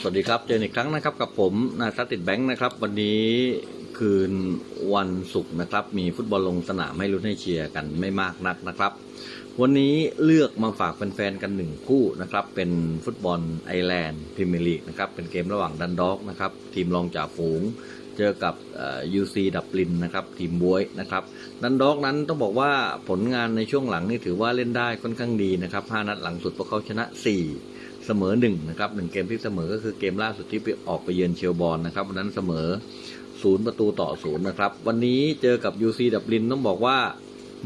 สวัสดีครับ เจออีกครั้งนะครับกับผมนาซัตติดแบงค์นะครับ วันนี้คืนวันศุกร์นะครับ มีฟุตบอลลงสนามให้ลุ้นให้เชียร์กันไม่มากนักนะครับ วันนี้เลือกมาฝากแฟนๆกันหนึ่งคู่นะครับ เป็นฟุตบอลไอร์แลนด์พรีเมียร์ลีกนะครับ เป็นเกมระหว่างดันด็อกนะครับ ทีมรองจ่าฝูงเจอกับยูซีดับลินนะครับ ทีมบวยนะครับดันด็อกนั้นต้องบอกว่าผลงานในช่วงหลังนี่ถือว่าเล่นได้ค่อนข้างดีนะครับ5นัดหลังสุดพวกเขาชนะ 4 เสมอ1นะครับหนึ่งเกมที่เสมอก็คือเกมล่าสุดที่ไปออกไปเยือนเชลบอลนะครับวันนั้นเสมอศูนย์ประตูต่อศูนย์นะครับ วันนี้เจอกับ UC ดับลินต้องบอกว่า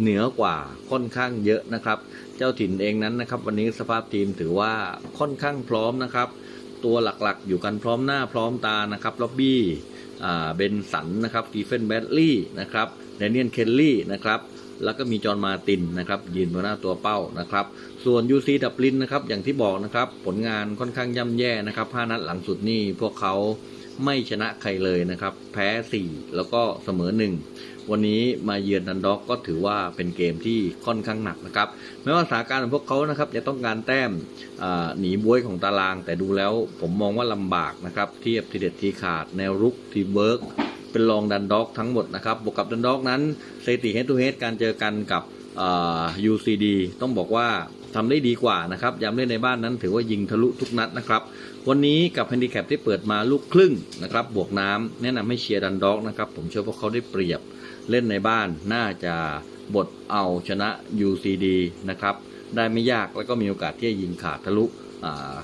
เหนือกว่าค่อนข้างเยอะนะครับ เจ้าถิ่นเองนั้นนะครับ วันนี้สภาพทีมถือว่าค่อนข้างพร้อมนะครับ ตัวหลักๆ อยู่กันพร้อมหน้าพร้อมตานะครับล็อบบี้เบนสันนะครับดีเฟนแบดลี่นะครับแดเนียนเคลลี่นะครับ แล้วก็มีจอห์นมาตินนะครับยืนบนหน้าตัวเป้านะครับ ส่วน UC ดับลินนะครับอย่างที่บอกนะครับผลงานค่อนข้างย่ำแย่นะครับ5นัดหลังสุดนี่พวกเขาไม่ชนะใครเลยนะครับ แพ้ 4 แล้วก็เสมอ 1 วันนี้มาเยือนดันด็อกก็ถือว่าเป็นเกมที่ค่อนข้างหนักนะครับแม้ว่าสถานการณ์ของพวกเขานะครับจะต้องการแต้มหนีบวยของตาราง แต่ดูแล้วผมมองว่าลำบากนะครับเทียบทีเด็ดทีขาดแนวรุกทีเวิร์ก เป็นรองดันด็อกทั้งหมดนะครับ บวกกับดันด็อกนั้นสถิติเฮดทูเฮดการเจอกันกับอ่า UCD ต้องบอกว่าทำได้ดีกว่านะครับย้ำเล่นในบ้านนั้นถือว่ายิงทะลุทุกนัดนะครับ วันนี้กับแฮนดิแคปที่เปิดมาลูกครึ่งนะครับ บวกน้ำแนะนำให้เชียร์ดันด็อกนะครับ ผมเชื่อว่าเขาได้เปรียบเล่นในบ้านน่าจะบดเอาชนะ UCD นะครับ ได้ไม่ยากแล้วก็มีโอกาสที่จะยิงขาดทะลุอ่า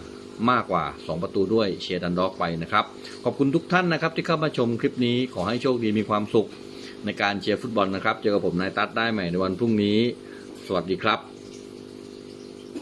มากกว่า 2 ประตูด้วยเชียร์ดันด็อกไปนะครับ ขอบคุณทุกท่านนะครับที่เข้ามาชมคลิปนี้ขอให้โชคดีมีความสุขในการเชียร์ฟุตบอลนะครับ เจอกับผมนายตั๊ดได้ใหม่ในวันพรุ่งนี้ สวัสดีครับ